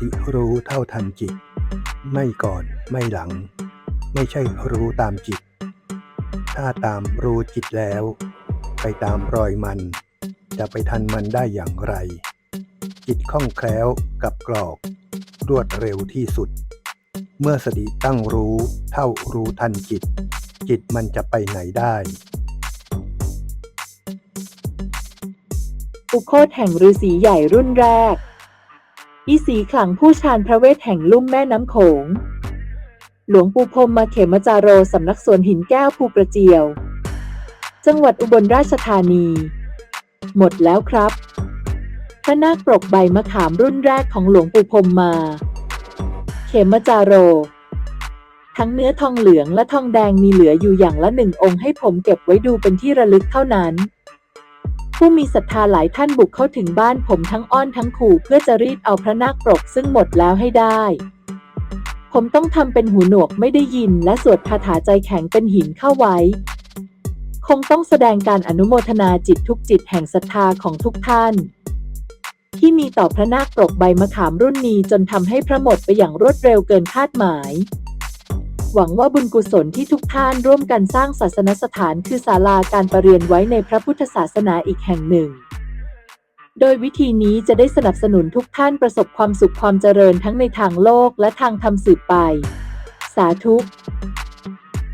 ติรู้เท่าทันจิต ไม่ก่อนไม่หลัง ไม่ใช่รู้ตามจิต ถ้าตามรู้จิตแล้ว ไปตามรอยมัน จะไปทันมันได้อย่างไร จิตคล่องแคล้วกับกรอก รวดเร็วที่สุด เมื่อสติตั้งรู้เท่ารู้ทันจิต จิตมันจะไปไหนได้อุโคตแห่งฤาษีใหญ่รุ่นแรก อีสีขลังผู้ชาญพระเวทแห่งลุ่มแม่น้ำโขง หลวงปู่พรมมาเขมจาโรสำนักสวนหินแก้วภูกระเจียว จังหวัดอุบลราชธานี หมดแล้วครับพระนาคปรกใบมะขามรุ่นแรกของหลวงปู่พรมมา เขมจาโร ทั้งเนื้อทองเหลืองและทองแดงมีเหลืออยู่อย่างละหนึ่งองค์ให้ผมเก็บไว้ดูเป็นที่ระลึกเท่านั้น ผู้มีศรัทธาหลายท่านบุกเข้าถึงบ้านผมทั้งอ้อนทั้งขู่เพื่อจะรีดเอาพระนาคปรกซึ่งหมดแล้วให้ได้ ผมต้องทำเป็นหูหนวกไม่ได้ยินและสวดคาถาใจแข็งเป็นหินเข้าไว้ คงต้องแสดงการอนุโมทนาจิตทุกจิตแห่งศรัทธาของทุกท่าน ที่มีต่อพระนาคปรกใบมะขามรุ่นนี้จนทำให้พระหมดไปอย่างรวดเร็วเกินคาดหมาย หวังว่าบุญกุศลที่ทุกท่านร่วมกันสร้างศาสนสถานคือศาลาการประเรียนไว้ในพระพุทธศาสนาอีกแห่งหนึ่ง โดยวิธีนี้จะได้สนับสนุนทุกท่านประสบความสุขความเจริญทั้งในทางโลกและทางธรรมสืบไป สาธุ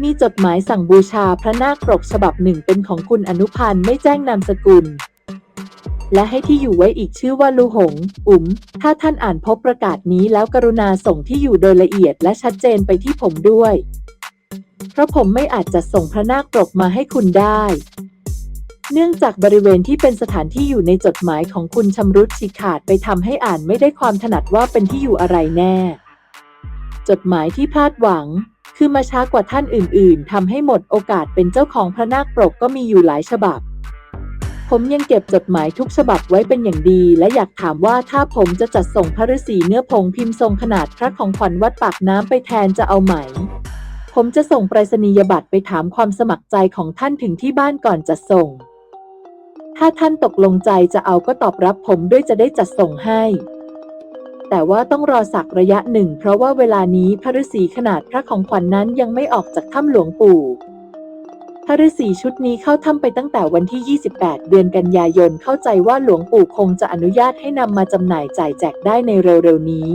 มีจดหมายสั่งบูชาพระนาคปรกฉบับหนึ่งเป็นของคุณอนุพันธ์ไม่แจ้งนามสกุล และให้ที่อยู่ไว้อีกชื่อว่าลูหง อุ๋ม ถ้าท่านอ่านพบประกาศนี้แล้วกรุณาส่งที่อยู่โดยละเอียดและชัดเจนไปที่ผมด้วย เพราะผมไม่อาจจะส่งพระนาคปรกมาให้คุณได้ เนื่องจากบริเวณที่เป็นสถานที่อยู่ในจดหมายของคุณชำรุดฉีกขาดไปทำให้อ่านไม่ได้ความถนัดว่าเป็นที่อยู่อะไรแน่ จดหมายที่พลาดหวัง คือมาช้ากว่าท่านอื่น ๆทำให้หมดโอกาสเป็นเจ้าของพระนาคปรกก็มีอยู่หลายฉบับ ผมยังเก็บจดหมายทุกฉบับไว้เป็นอย่างดี และอยากถามว่าถ้าผมจะจัดส่งพระฤาษีเนื้อผงพิมพ์ทรงขนาดพระของขวัญวัดปากน้ำไปแทนจะเอาไหม ผมจะส่งไปรษณียบัตรไปถามความสมัครใจของท่านถึงที่บ้านก่อนจะส่ง ถ้าท่านตกลงใจจะเอาก็ตอบรับผมด้วยจะได้จัดส่งให้ แต่ว่าต้องรอสักระยะหนึ่ง เพราะว่าเวลานี้พระฤาษีขนาดพระของขวัญนนั้นยังไม่ออกจากถ้ำหลวงปู่ พระฤาษีชุดนี้เข้าถ้ำไปตั้งแต่วันที่ 28 เดือนกันยายน เข้าใจว่าหลวงปู่คงจะอนุญาตให้นำมาจำหน่ายจ่ายแจกได้ในเร็วๆนี้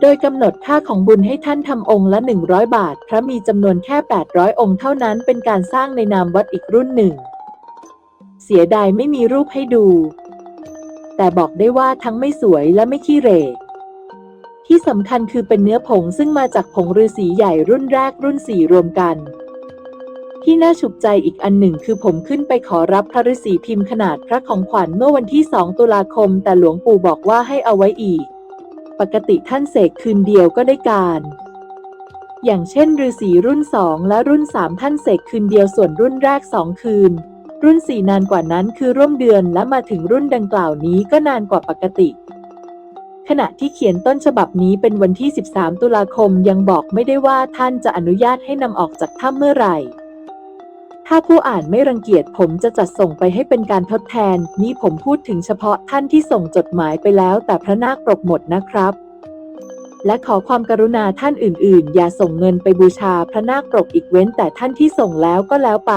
โดยกำหนดค่าของบุญให้ท่านทำองค์ละ 100 บาท พระมีจำนวนแค่ 800 องค์เท่านั้นเป็นการสร้างในนามวัดอีกรุ่นหนึ่ง เสียดายไม่มีรูปให้ดู แต่บอกได้ว่าทั้งไม่สวยและไม่ขี้เหร่ที่สำคัญคือเป็นเนื้อผงซึ่งมาจากผงฤาษีใหญ่รุ่นแรกรุ่นสี่รวมกัน ที่น่าฉุกใจอีกอันหนึ่งคือผมขึ้นไปขอรับพระฤาษีพิมพ์ขนาดพระของขวัญเมื่อวันที่ 2 ตุลาคม แต่หลวงปู่บอกว่าให้เอาไว้อีก ปกติท่านเสกคืนเดียวก็ได้การ อย่างเช่นฤาษีรุ่น 2 และรุ่น 3 ท่านเสกคืนเดียวส่วนรุ่นแรก 2 คืน รุ่น 4 นานกว่านั้นคือร่วมเดือนและมาถึงรุ่นดังกล่าวนี้ก็นานกว่าปกติ ขณะที่เขียนต้นฉบับนี้เป็นวันที่ 13 ตุลาคมยังบอกไม่ได้ว่าท่านจะอนุญาตให้นำออกจากถ้ำเมื่อไหร่ ถ้าผู้อ่านไม่รังเกียจผมจะจัดส่งไปให้เป็นการทดแทน นี่ผมพูดถึงเฉพาะท่านที่ส่งจดหมายไปแล้ว แต่พระนาคปรกหมดนะครับ และขอความกรุณาท่านอื่น ๆ อย่าส่งเงินไปบูชาพระนาคปรกอีกเว้นแต่ท่านที่ส่งแล้วก็แล้วไป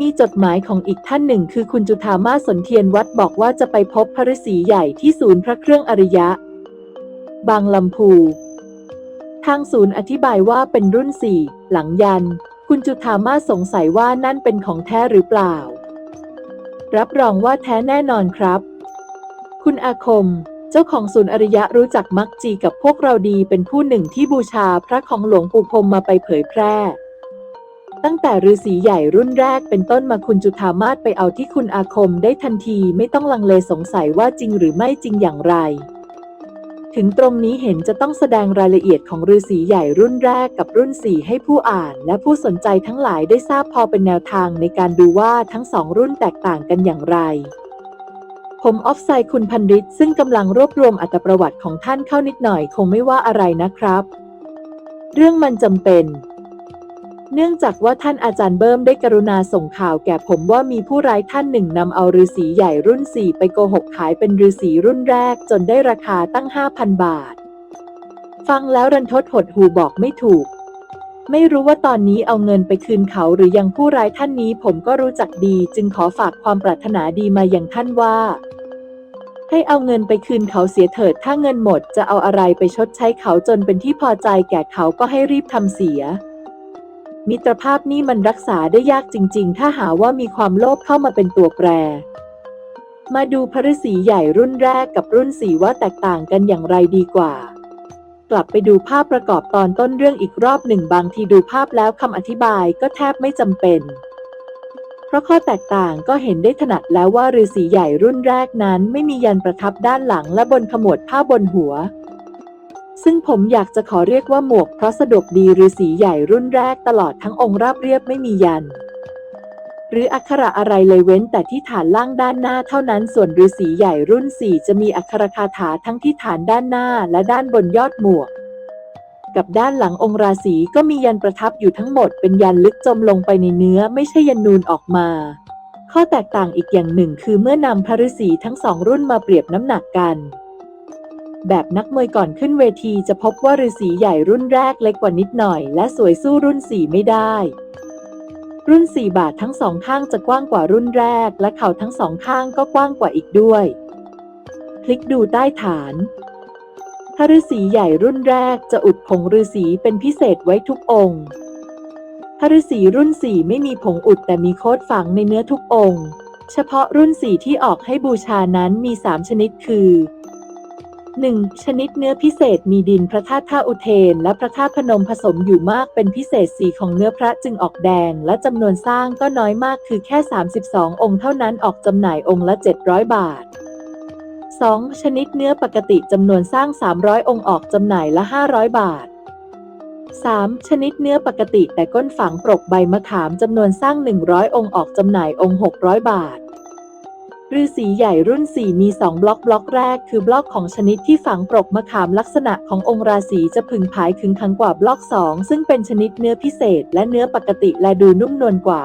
มีจดหมายของอีกท่านหนึ่ง คือคุณจุธามาสนเทียนวัดบอกว่าจะไปพบพระฤาษีใหญ่ที่ศูนย์พระเครื่องอริยะ บางลำพูทางศูนย์อธิบายว่าเป็นรุ่นสี่หลังยัน คุณจุธามาสงสัยว่านั่นเป็นของแท้หรือเปล่า รับรองว่าแท้แน่นอนครับ คุณอาคม เจ้าของศูนย์อริยะรู้จักมักจีกับพวกเราดีเป็นผู้หนึ่งที่บูชาพระของหลวงปู่พรมมาไปเผยแพร่ ตั้งแต่ฤาษีใหญ่รุ่นแรกเป็นต้นมาคุณจุธามาศไปเอาที่คุณอาคมได้ทันทีไม่ต้องลังเลสงสัยว่าจริงหรือไม่จริงอย่างไร ถึงตรงนี้เห็นจะต้องแสดงรายละเอียดของฤาษีใหญ่รุ่นแรกกับรุ่นสีให้ผู้อ่านและผู้สนใจทั้งหลายได้ทราบพอเป็นแนวทางในการดูว่าทั้งสองรุ่นแตกต่างกันอย่างไร ผมออฟไซด์คุณพันริศซึ่งกำลังรวบรวมอัตประวัติของท่านเข้านิดหน่อยคงไม่ว่าอะไรนะครับ เรื่องมันจำเป็น เนื่องจากว่าท่านอาจารย์เบิ้มได้กรุณาส่งข่าวแก่ผมว่ามีผู้ร้ายท่านหนึ่งนำเอาฤาษีใหญ่รุ่นสี่ไปโกหกขายเป็นฤาษีรุ่นแรกจนได้ราคาตั้ง 5,000 บาท ฟังแล้วรันทดหดหูบอกไม่ถูก ไม่รู้ว่าตอนนี้เอาเงินไปคืนเขาหรือยังผู้ร้ายท่านนี้ผมก็รู้จักดี จึงขอฝากความปรารถนาดีมาอย่างท่านว่า ให้เอาเงินไปคืนเขาเสียเถิดถ้าเงินหมดจะเอาอะไรไปชดใช้เขาจนเป็นที่พอใจแก่เขาก็ให้รีบทำเสีย มิตรภาพนี่มันรักษาได้ยากจริง ๆ ถ้าหาว่ามีความโลภเข้ามาเป็นตัวแปร มาดูพระฤาษีใหญ่รุ่นแรกกับรุ่นสีว่าแตกต่างกันอย่างไรดีกว่า กลับไปดูภาพประกอบตอนต้นเรื่องอีกรอบหนึ่งบางทีดูภาพแล้วคำอธิบายก็แทบไม่จำเป็น เพราะข้อแตกต่างก็เห็นได้ถนัดแล้วว่าฤาษีใหญ่รุ่นแรกนั้น ไม่มียันประทับด้านหลังและบนขมวดผ้าบนหัว ซึ่งผมอยากจะขอเรียกว่าหมวกเพราะสะดวกดีฤาษีใหญ่รุ่นแรกตลอดทั้งองค์ราบเรียบไม่มียัน หรืออักขระอะไรเลยเว้นแต่ที่ฐานล่างด้านหน้าเท่านั้นส่วนฤาษีใหญ่รุ่นสี่จะมีอักขระคาถาทั้งที่ฐานด้านหน้าและด้านบนยอดหมวก กับด้านหลังองค์ราศีก็มียันประทับอยู่ทั้งหมดเป็นยันลึกจมลงไปในเนื้อไม่ใช่ยันนูนออกมา ข้อแตกต่างอีกอย่างหนึ่งคือเมื่อนำพระฤาษีทั้งสองรุ่นมาเปรียบน้ำหนักกัน แบบนักมวยก่อนขึ้นเวทีจะพบว่าฤาษีใหญ่รุ่นแรกเล็กกว่านิดหน่อย และสวยสู้รุ่นสี่ไม่ได้ รุ่นสี่บาททั้งสองข้างจะกว้างกว่ารุ่นแรก และเข่าทั้งสองข้างก็กว้างกว่าอีกด้วย คลิกดูใต้ฐานพระฤาษีใหญ่รุ่นแรกจะอุดผงฤาษีเป็นพิเศษไว้ทุกองค์พระฤาษีรุ่นสี่ไม่มีผงอุดแต่มีโคดฝังในเนื้อทุกองค์ เฉพาะรุ่นสี่ที่ออกให้บูชานั้นมีสามชนิดคือ 1. ชนิดเนื้อพิเศษมีดินพระธาตุท่าอุเทน และพระธาตุพนมผสมอยู่มากเป็นพิเศษสีของเนื้อพระจึงออกแดง และจำนวนสร้างก็น้อยมากคือแค่ 32 องค์เท่านั้นออกจำหน่ายองค์ละ 700 บาท 2. ชนิดเนื้อปกติจำนวนสร้าง 300 องค์ออกจำหน่ายละ 500 บาท 3. ชนิดเนื้อปกติแต่ก้นฝังปรกใบมะขามจำนวนสร้าง 100 องค์ออกจำหน่ายองค์ 600 บาท ฤาษีใหญ่รุ่น 4 มี 2 บล็อกบล็อกแรก คือบล็อกของชนิดที่ฝังปรกมะขามลักษณะขององค์ราศีจะผึ่งผายขึงขังกว่าบล็อก 2 ซึ่งเป็นชนิดเนื้อพิเศษ และเนื้อปกติและดูนุ่มนวลกว่า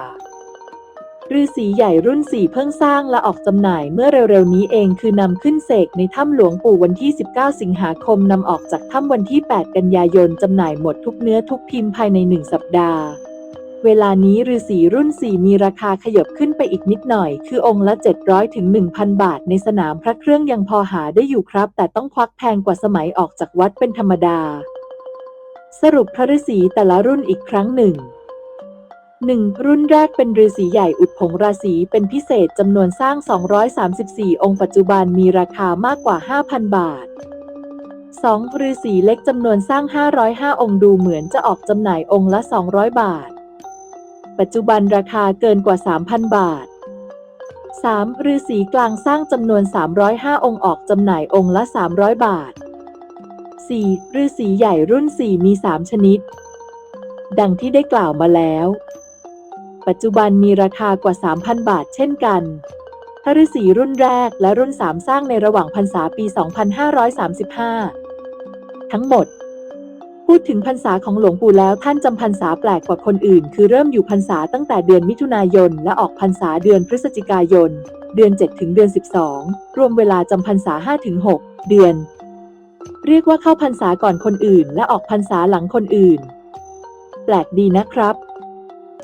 ฤาษีใหญ่รุ่น 4 เพิ่งสร้างและออกจำหน่ายเมื่อเร็วๆนี้เองคือนำขึ้นเสกในถ้ำหลวงปู่วันที่ 19 สิงหาคมนำออกจากถ้ำวันที่ 8 กันยายนจำหน่ายหมดทุกเนื้อทุกพิมพ์ภายใน 1 สัปดาห์ เวลานี้ฤาษีรุ่น 4 มีราคาขยบขึ้นไปอีกนิดหน่อย คือองค์ละ 700ถึง1,000 บาทในสนามพระเครื่องยังพอหาได้อยู่ครับ แต่ต้องควักแพงกว่าสมัยออกจากวัดเป็นธรรมดา สรุปพระฤาษีแต่ละรุ่นอีกครั้งหนึ่ง 1. รุ่นแรกเป็นฤาษีใหญ่อุดผงราศีเป็นพิเศษจำนวนสร้าง 234 องค์ปัจจุบันมีราคามากกว่า 5,000 บาท 2. ฤาษีเล็กจำนวนสร้าง 505 องค์ดูเหมือนจะออกจำหน่ายองค์ละ 200 บาท ปัจจุบันราคาเกินกว่า 3,000 บาท 3. ฤาษีกลางสร้างจำนวน 305 องค์ออกจำหน่ายองค์ละ 300 บาท 4. ฤาษีใหญ่รุ่น 4 มี 3 ชนิด ดังที่ได้กล่าวมาแล้ว ปัจจุบันมีราคากว่า 3,000 บาทเช่นกันพระฤาษีรุ่นแรกและรุ่น 3 สร้างในระหว่างพรรษาปี 2535 ทั้งหมด พูดถึงพรรษาของหลวงปู่แล้วท่านจำพรรษาแปลกกว่าคนอื่น คือเริ่มอยู่พรรษาตั้งแต่เดือนมิถุนายน และออกพรรษาเดือนพฤศจิกายน เดือน 7 ถึงเดือน 12 รวมเวลาจำพรรษา 5 ถึง 6 เดือน เรียกว่าเข้าพรรษาก่อนคนอื่น และออกพรรษาหลังคนอื่น แปลกดีนะครับ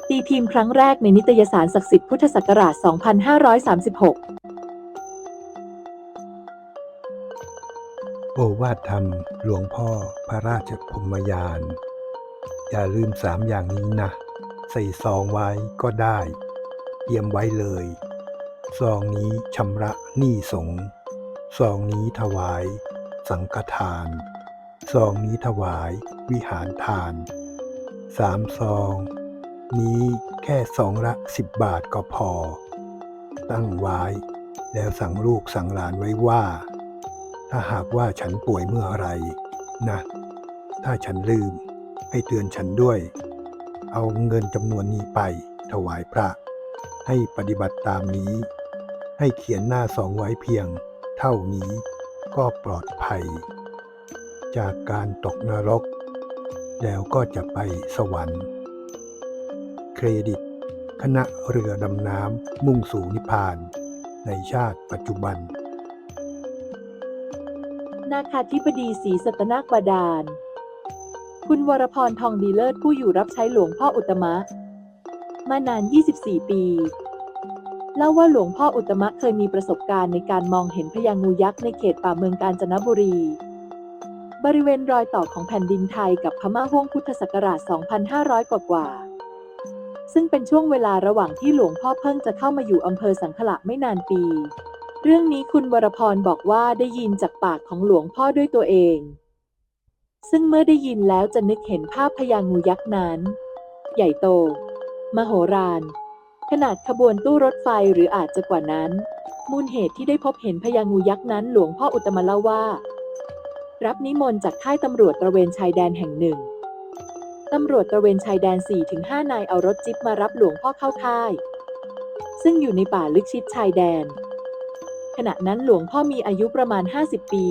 ตีพิมพ์ครั้งแรกในนิตยสารศักดิ์สิทธิ์พุทธศักราช 2536 โอวาทธรรม หลวงพ่อพระราชพรหมยาน อย่าลืมสามอย่างนี้นะ ใส่ซองไว้ก็ได้เตรียมไว้เลย ซองนี้ชำระหนี้สงซองนี้ถวาย สังฆทาน ซองนี้ถวายวิหารทานสามซอง นี้แค่ซองละสิบบาทก็พอ ตั้งไว้ แล้วสั่งลูกสั่งหลานไว้ว่า ถ้าหากว่าฉันป่วยเมื่อไรนะ ถ้าฉันลืมให้เตือนฉันด้วย เอาเงินจำนวนนี้ไปถวายพระ ให้ปฏิบัติตามนี้ ให้เขียนหน้าสองไว้เพียง เท่านี้ก็ปลอดภัย จากการตกนรก แล้วก็จะไปสวรรค์ เครดิต คณะเรือดำน้ำมุ่งสู่นิพพาน ในชาติปัจจุบัน นาคาธิบดีศรีสัตนาคบาดาลคุณวรพรทองดีเลิศผู้อยู่รับใช้หลวงพ่ออุตมะ มานาน 24 ปี เล่าว่าหลวงพ่ออุตมะเคยมีประสบการณ์ในการมองเห็นพญางูยักษ์ในเขตป่าเมืองกาญจนบุรี บริเวณรอยต่อของแผ่นดินไทยกับพม่าห่วงพุทธศักราช 2,500 กว่ากว่าซึ่งเป็นช่วงเวลาระหว่างที่หลวงพ่อเพิ่งจะเข้ามาอยู่อำเภอสังขละไม่นานปี เรื่องนี้คุณวรพรบอกว่าได้ยินจากปากของหลวงพ่อด้วยตัวเอง ซึ่งเมื่อได้ยินแล้วจะนึกเห็นภาพพญางูยักษ์นั้น ใหญ่โต มโหฬารขนาดขบวนตู้รถไฟหรืออาจจะกว่านั้น มูลเหตุที่ได้พบเห็นพญางูยักษ์นั้นหลวงพ่ออุตมะเล่าว่า รับนิมนต์จากค่ายตำรวจตระเวนชายแดนแห่งหนึ่งตำรวจตระเวนชายแดน 4-5 นายเอารถจิ๊บมารับหลวงพ่อเข้าค่าย ซึ่งอยู่ในป่าลึกชิดชายแดน ขณะนั้นหลวงพ่อมีอายุประมาณ 50 ปี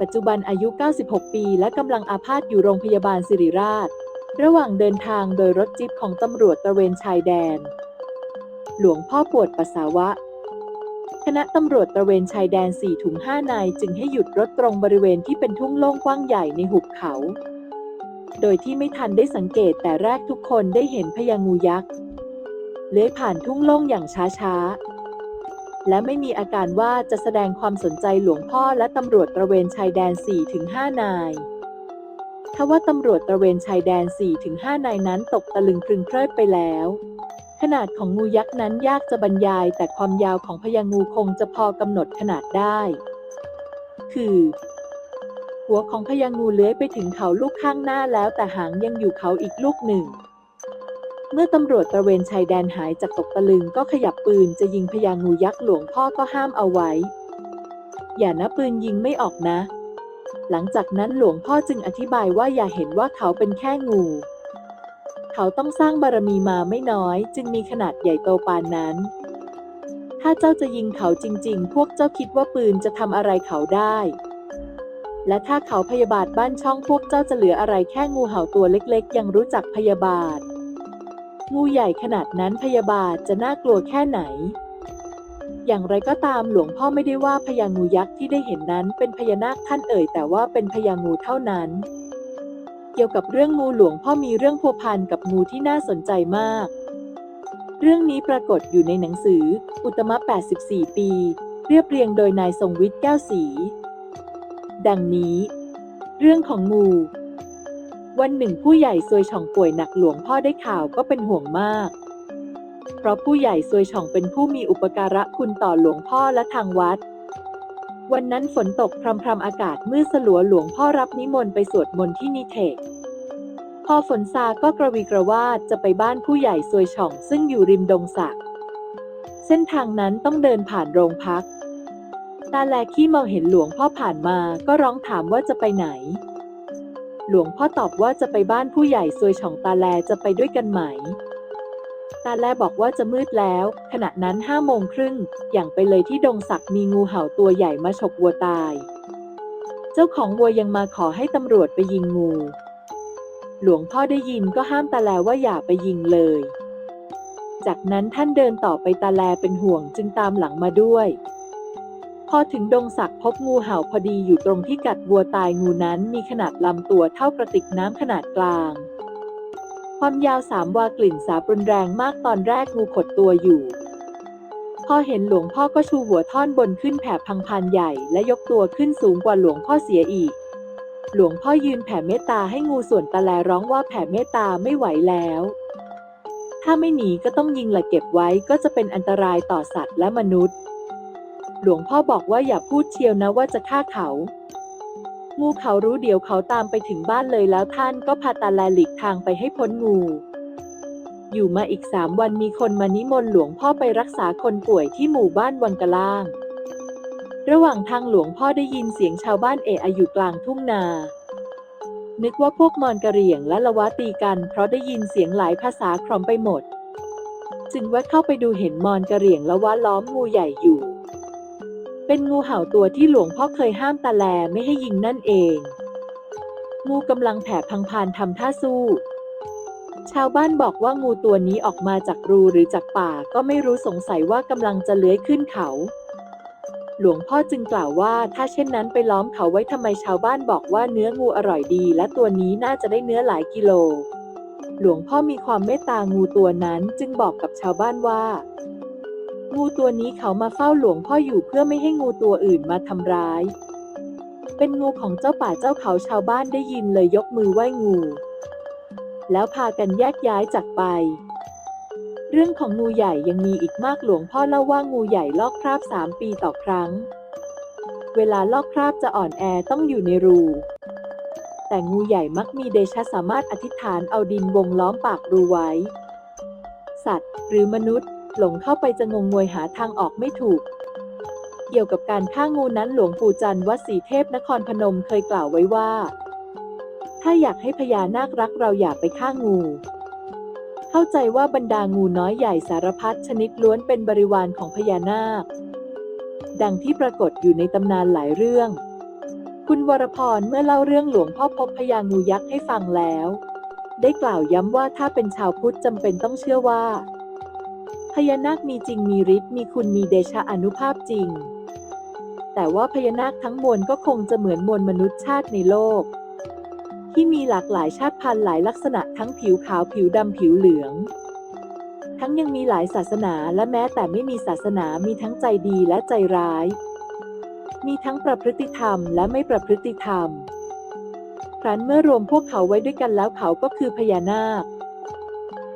ปัจจุบันอายุ 96 ปีและกำลังอาพาธอยู่โรงพยาบาลสิริราช ระหว่างเดินทางโดยรถจิ๊บของตำรวจตระเวนชายแดน หลวงพ่อปวดปัสสาวะ คณะตำรวจตระเวนชายแดน4ถึง5นายจึงให้หยุดรถตรงบริเวณที่เป็นทุ่งโล่งกว้างใหญ่ในหุบเขา โดยที่ไม่ทันได้สังเกตแต่แรกทุกคนได้เห็นพญางูยักษ์เลื้อยผ่านทุ่งโล่งอย่างช้าๆ และไม่มีอาการว่าจะแสดงความสนใจหลวงพ่อและตำรวจตระเวนชายแดน 4-5 นายทว่าตำรวจตระเวนชายแดน 4-5 นายนั้นตกตะลึงพรึงเพลิดไปแล้ว ขนาดของงูยักษ์นั้นยากจะบรรยาย แต่ความยาวของพญางูคงจะพอกำหนดขนาดได้ คือหัวของพญางูเลื้อยไปถึงเขาลูกข้างหน้าแล้วแต่หางยังอยู่เขาอีกลูกหนึ่ง เมื่อตำรวจตระเวนชายแดนหายจากตกตะลึงก็ขยับปืนจะยิงพญางูยักษ์หลวงพ่อก็ห้ามเอาไว้ อย่านะปืนยิงไม่ออกนะ หลังจากนั้นหลวงพ่อจึงอธิบายว่าอย่าเห็นว่าเขาเป็นแค่งู เขาต้องสร้างบารมีมาไม่น้อย จึงมีขนาดใหญ่โตปานนั้น ถ้าเจ้าจะยิงเขาจริง ๆ พวกเจ้าคิดว่าปืนจะทำอะไรเขาได้ และถ้าเขาพยาบาทบ้านช่องพวกเจ้าจะเหลืออะไรแค่งูเห่าตัวเล็ก ๆ ยังรู้จักพยาบาท งูใหญ่ขนาดนั้นพยาบาทจะน่ากลัวแค่ไหน อย่างไรก็ตามหลวงพ่อไม่ได้ว่าพญางูยักษ์ที่ได้เห็นนั้นเป็นพญานาคท่านเอ่ย แต่ว่าเป็นพญางูเท่านั้น เกี่ยวกับเรื่องงูหลวงพ่อมีเรื่องพัวพันกับงูที่น่าสนใจมาก เรื่องนี้ปรากฏอยู่ในหนังสือ อุตมะ 84 ปี เรียบเรียงโดยนายทรงวิทย์แก้วศรีดังนี้ เรื่องของงู วันหนึ่งผู้ใหญ่ซวยช่องป่วยหนักหลวงพ่อได้ข่าวก็เป็นห่วงมาก เพราะผู้ใหญ่ซวยช่องเป็นผู้มีอุปการะคุณต่อหลวงพ่อและทางวัด วันนั้นฝนตกพรำๆอากาศมืดสลัวหลวงพ่อรับนิมนต์ไปสวดมนต์ที่นิเทศพอฝนซาก็กระวีกระวาดจะไปบ้านผู้ใหญ่ซวยช่องซึ่งอยู่ริมดงสักเส้นทางนั้นต้องเดินผ่านโรงพัก ตาแลขี้เมาเห็นหลวงพ่อผ่านมาก็ร้องถามว่าจะไปไหน หลวงพ่อตอบว่าจะไปบ้านผู้ใหญ่ซวยช่องตาแลจะไปด้วยกันไหม ตาแลบอกว่าจะมืดแล้ว ขณะนั้นห้าโมงครึ่ง อย่างไปเลยที่ดงสักมีงูเห่าตัวใหญ่มาฉกวัวตาย เจ้าของวัวยังมาขอให้ตำรวจไปยิงงู หลวงพ่อได้ยินก็ห้ามตาแลว่าอย่าไปยิงเลย จากนั้นท่านเดินต่อไปตาแลเป็นห่วงจึงตามหลังมาด้วย พอถึงดงสักพบงูเห่าพอดีอยู่ตรงที่กัดวัวตายงูนั้นมีขนาดลำตัวเท่ากระติกน้ำขนาดกลาง ความยาวสามวากลิ่นสาบรุนแรงมากตอนแรกงูขดตัวอยู่พอเห็นหลวงพ่อก็ชูหัวท่อนบนขึ้นแผ่พังพานใหญ่และยกตัวขึ้นสูงกว่าหลวงพ่อเสียอีก หลวงพ่อยืนแผ่เมตตาให้งูส่วนตะแลร้องว่าแผ่เมตตาไม่ไหวแล้ว ถ้าไม่หนีก็ต้องยิงและเก็บไว้ก็จะเป็นอันตรายต่อสัตว์และมนุษย์ หลวงพ่อบอกว่าอย่าพูดเชียวนะว่าจะฆ่าเขา งูเขารู้เดี๋ยวเขาตามไปถึงบ้านเลยแล้วท่านก็พาตาแลหลีกทางไปให้พ้นงู อยู่มาอีกสามวันมีคนมานิมนต์หลวงพ่อไปรักษาคนป่วยที่หมู่บ้านวังกะล่าง ระหว่างทางหลวงพ่อได้ยินเสียงชาวบ้านเอะอะอยู่กลางทุ่งนานึกว่าพวกมอญกะเหรี่ยงและละวะตีกันเพราะได้ยินเสียงหลายภาษาครอมไปหมด จึงแวะเข้าไปดูเห็นมอญกะเหรี่ยงละวะล้อมงูใหญ่อยู่ เป็นงูเห่าตัวที่หลวงพ่อเคยห้ามตาแลไม่ให้ยิงนั่นเอง งูกำลังแผ่พังพานทำท่าสู้ ชาวบ้านบอกว่างูตัวนี้ออกมาจากรูหรือจากป่าก็ไม่รู้สงสัยว่ากำลังจะเลื้อยขึ้นเขา หลวงพ่อจึงกล่าวว่าถ้าเช่นนั้นไปล้อมเขาไว้ทำไมชาวบ้านบอกว่าเนื้องูอร่อยดี และตัวนี้น่าจะได้เนื้อหลายกิโล หลวงพ่อมีความเมตตางูตัวนั้นจึงบอกกับชาวบ้านว่า งูตัวนี้เขามาเฝ้าหลวงพ่ออยู่เพื่อไม่ให้งูตัวอื่นมาทำร้าย เป็นงูของเจ้าป่าเจ้าเขาชาวบ้านได้ยินเลยยกมือไหว้งู แล้วพากันแยกย้ายจากไป เรื่องของงูใหญ่ยังมีอีกมากหลวงพ่อเล่าว่างูใหญ่ลอกคราบสามปีต่อครั้ง เวลาลอกคราบจะอ่อนแอต้องอยู่ในรูแต่งูใหญ่มักมีเดชะสามารถอธิษฐานเอาดินวงล้อมปากรูไว้ สัตว์หรือมนุษย์ หลงเข้าไปจะงงงวยหาทางออกไม่ถูก เกี่ยวกับการฆ่างูนั้นหลวงปู่จันทร์วัดศรีเทพนครพนมเคยกล่าวไว้ว่า ถ้าอยากให้พญานาครักเราอย่าไปฆ่างู เข้าใจว่าบรรดางูน้อยใหญ่สารพัดชนิดล้วนเป็นบริวารของพญานาค ดังที่ปรากฏอยู่ในตำนานหลายเรื่อง คุณวรพรเมื่อเล่าเรื่องหลวงพ่อพบพญางูยักษ์ให้ฟังแล้ว ได้กล่าวย้ำว่าถ้าเป็นชาวพุทธจำเป็นต้องเชื่อว่า พญานาคมีจริงมีฤทธิ์มีคุณมีเดชะอนุภาพจริง แต่ว่าพญานาคทั้งมวลก็คงจะเหมือนมวลมนุษย์ชาติในโลก ที่มีหลากหลายชาติพันธุ์หลายลักษณะทั้งผิวขาวผิวดำผิวเหลือง ทั้งยังมีหลายศาสนาและแม้แต่ไม่มีศาสนามีทั้งใจดีและใจร้าย มีทั้งประพฤติธรรมและไม่ประพฤติธรรมครั้นเมื่อรวมพวกเขาไว้ด้วยกันแล้วเขาก็คือพญานาค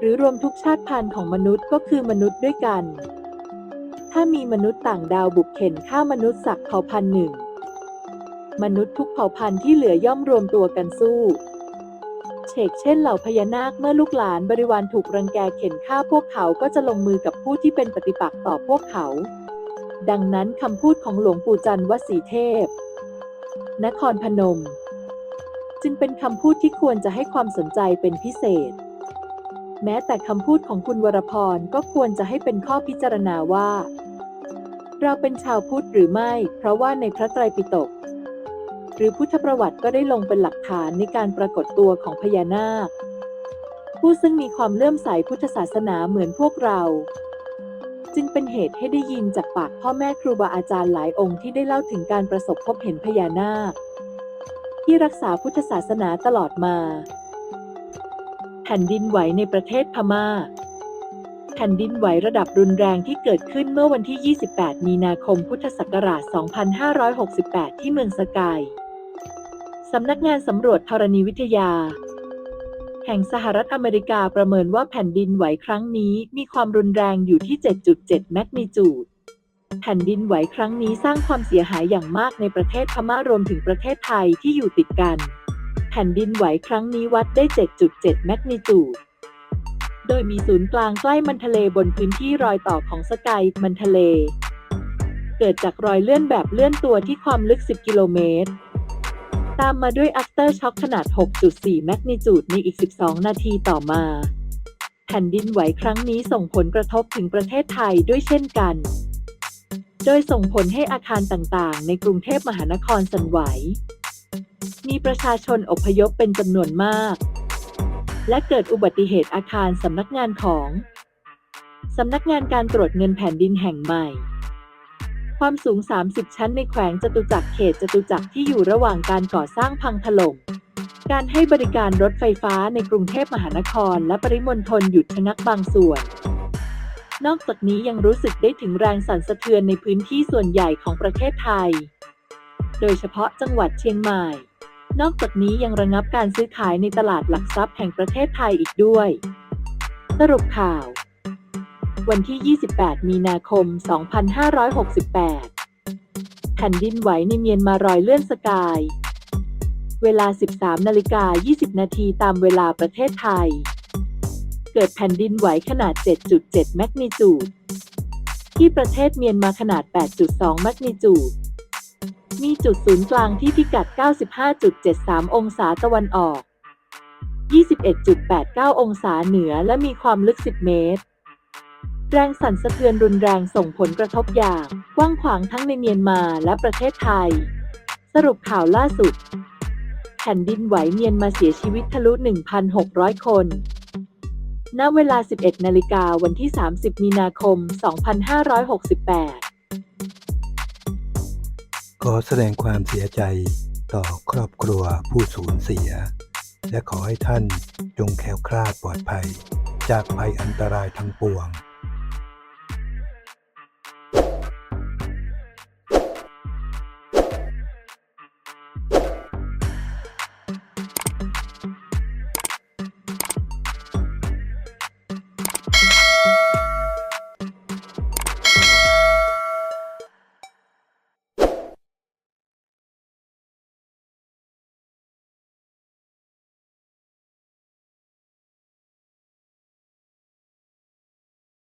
หรือรวมทุกชาติพันธุ์ของมนุษย์ก็คือมนุษย์ด้วยกัน ถ้ามีมนุษย์ต่างดาวบุกเข็นฆ่ามนุษย์สักเผ่าพันธุ์หนึ่ง มนุษย์ทุกเผ่าพันธุ์ที่เหลือย่อมรวมตัวกันสู้เฉกเช่นเหล่าพญานาคเมื่อลูกหลานบริวารถูกรังแกเข็นฆ่าพวกเขาก็จะลงมือกับผู้ที่เป็นปฏิปักษ์ต่อพวกเขา ดังนั้นคำพูดของหลวงปู่จันทร์วสีเทพ นครพนม จึงเป็นคำพูดที่ควรจะให้ความสนใจเป็นพิเศษ แม้แต่คำพูดของคุณวรพรก็ควรจะให้เป็นข้อพิจารณาว่า เราเป็นชาวพุทธหรือไม่ เพราะว่าในพระไตรปิฎกหรือพุทธประวัติก็ได้ลงเป็นหลักฐานในการปรากฏตัวของพญานาค ผู้ซึ่งมีความเลื่อมใสพุทธศาสนาเหมือนพวกเรา จึงเป็นเหตุให้ได้ยินจากปากพ่อแม่ครูบาอาจารย์หลายองค์ที่ได้เล่าถึงการประสบพบเห็นพญานาค ที่รักษาพุทธศาสนาตลอดมา แผ่นดินไหวในประเทศพม่า แผ่นดินไหวระดับรุนแรงที่เกิดขึ้นเมื่อวันที่ 28 มีนาคม พุทธศักราช 2568 ที่เมืองสกาย สำนักงานสำรวจธรณีวิทยา แห่งสหรัฐอเมริกาประเมินว่าแผ่นดินไหวครั้งนี้มีความรุนแรงอยู่ที่ 7.7 แมกนิจูดแผ่นดินไหวครั้งนี้สร้างความเสียหายอย่างมากในประเทศพม่ารวมถึงประเทศไทยที่อยู่ติดกัน แผ่นดินไหวครั้งนี้วัดได้ 7.7 แมกนิจูด โดยมีศูนย์กลางใกล้มันทะเลบนพื้นที่รอยต่อของสกายมันทะเล เกิดจากรอยเลื่อนแบบเลื่อนตัวที่ความลึก 10 กิโลเมตร ตามมาด้วย after shock ขนาด 6.4 แมกนิจูดในอีก 12 นาทีต่อมา แผ่นดินไหวครั้งนี้ส่งผลกระทบถึงประเทศไทยด้วยเช่นกัน โดยส่งผลให้อาคารต่างๆ ในกรุงเทพมหานครสั่นไหว มีประชาชนอพยพเป็นจำนวนมาก และเกิดอุบัติเหตุอาคารสำนักงานของสำนักงานการตรวจเงินแผ่นดินแห่งใหม่ ความสูง 30 ชั้นในแขวงจตุจักรเขตจตุจักรที่อยู่ระหว่างการก่อสร้างพังถล่ม การให้บริการรถไฟฟ้าในกรุงเทพมหานครและปริมณฑลหยุดชะงักบางส่วน นอกจากนี้ยังรู้สึกได้ถึงแรงสั่นสะเทือนในพื้นที่ส่วนใหญ่ของประเทศไทย โดยเฉพาะจังหวัดเชียงใหม่ นอกจากนี้ยังระงับการซื้อขายในตลาดหลักทรัพย์แห่งประเทศไทยอีกด้วย สรุปข่าว วันที่ 28 มีนาคม 2568 แผ่นดินไหวในเมียนมารอยเลื่อนสกาย เวลา 13นาฬิกา20 นาทีตามเวลาประเทศไทย เกิดแผ่นดินไหวขนาด 7.7 แมกนิจูดที่ประเทศเมียนมาขนาด 8.2 แมกนิจูด มีจุดศูนย์กลางที่พิกัด 95.73 องศาตะวันออก 21.89 องศาเหนือและมีความลึก 10 เมตร แรงสั่นสะเทือนรุนแรงส่งผลกระทบอย่างกว้างขวางทั้งในเมียนมาและประเทศไทย สรุปข่าวล่าสุด แผ่นดินไหวเมียนมาเสียชีวิตทะลุ 1,600 คน ณ เวลา 11 นาฬิกาวันที่ 30 มีนาคม 2568 ขอแสดงความเสียใจต่อครอบครัวผู้สูญเสีย และขอให้ท่านจงแคล้วคลาดปลอดภัย จากภัยอันตรายทั้งปวง